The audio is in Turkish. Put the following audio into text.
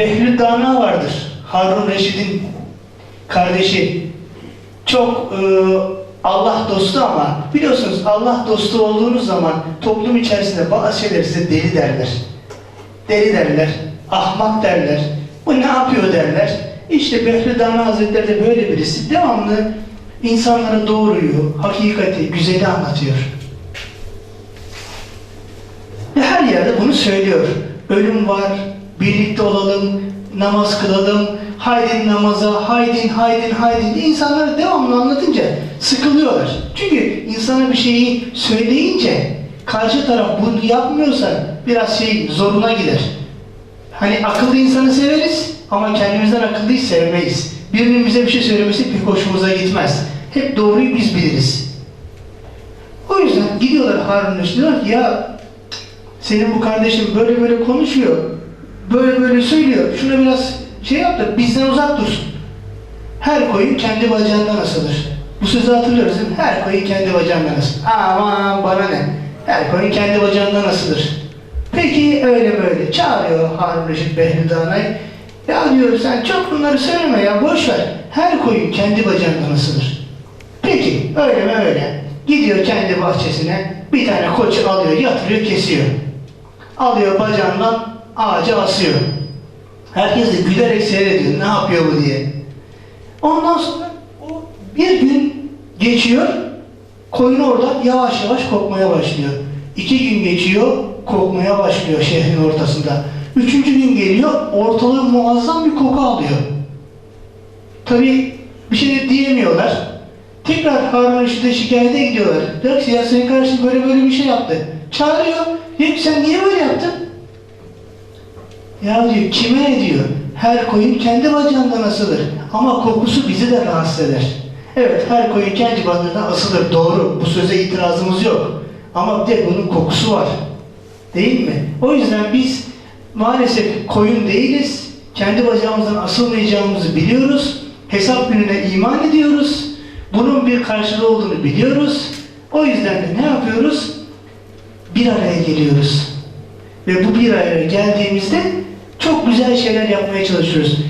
Behlül Dana vardır. Harun Reşid'in kardeşi. Çok e, Allah dostu ama biliyorsunuz Allah dostu olduğunuz zaman toplum içerisinde bazı şeyler size deli derler. Deli derler, ahmak derler. Bu ne yapıyor derler. İşte Behlül Dana Hazretleri de böyle birisi. Devamlı insanlara doğruyu, hakikati, güzeli anlatıyor. Ve her yerde bunu söylüyor. Ölüm var, birlikte olalım, namaz kılalım, haydin namaza, haydin, haydin, haydin diye devamlı anlatınca sıkılıyorlar. Çünkü insana bir şeyi söyleyince karşı taraf bunu yapmıyorsa biraz şey zoruna gider. Hani akıllı insanı severiz ama kendimizden akıllıyı sevmeyiz. Birinin bize bir şey söylemesi pek hoşumuza gitmez. Hep doğruyu biz biliriz. O yüzden gidiyorlar Harun Reşit diyorlar ki ya senin bu kardeşin böyle böyle konuşuyor. Böyle böyle söylüyor. Şuna biraz şey yap da bizden uzak dursun. Her koyun kendi bacağından asılır. Bu sözü hatırlıyoruz değil mi? Her koyun kendi bacağından asılır. Aman bana ne? Her koyun kendi bacağından asılır. Peki öyle böyle. Çağırıyor Harun Reşit Behlül Danay. Ya diyor sen çok bunları söyleme ya boş ver. Her koyun kendi bacağından asılır. Peki öyle mi öyle. Gidiyor kendi bahçesine bir tane koçu alıyor yatırıyor kesiyor. Alıyor bacağından ağaca asıyor. Herkes de gülerek seyrediyor ne yapıyor bu diye. Ondan sonra o bir gün geçiyor koyun orada yavaş yavaş kokmaya başlıyor. İki gün geçiyor kokmaya başlıyor şehrin ortasında. Üçüncü gün geliyor ortalığı muazzam bir koku alıyor. Tabi bir şey diyemiyorlar. Tekrar Harun Reşit'e şikayete gidiyorlar. Diyor ki ya senin kardeşin böyle böyle bir şey yaptı. Çağırıyor. Diyor ki sen niye böyle yaptın? Ya diyor kime ne diyor? Her koyun kendi bacağından asılır. Ama kokusu bizi de rahatsız eder. Evet her koyun kendi bacağından asılır. Doğru. Bu söze itirazımız yok. Ama bir de bunun kokusu var. Değil mi? O yüzden biz maalesef koyun değiliz. Kendi bacağımızdan asılmayacağımızı biliyoruz. Hesap gününe iman ediyoruz. Bunun bir karşılığı olduğunu biliyoruz. O yüzden de ne yapıyoruz? Bir araya geliyoruz. Ve bu bir araya geldiğimizde çok güzel şeyler yapmaya çalışıyoruz.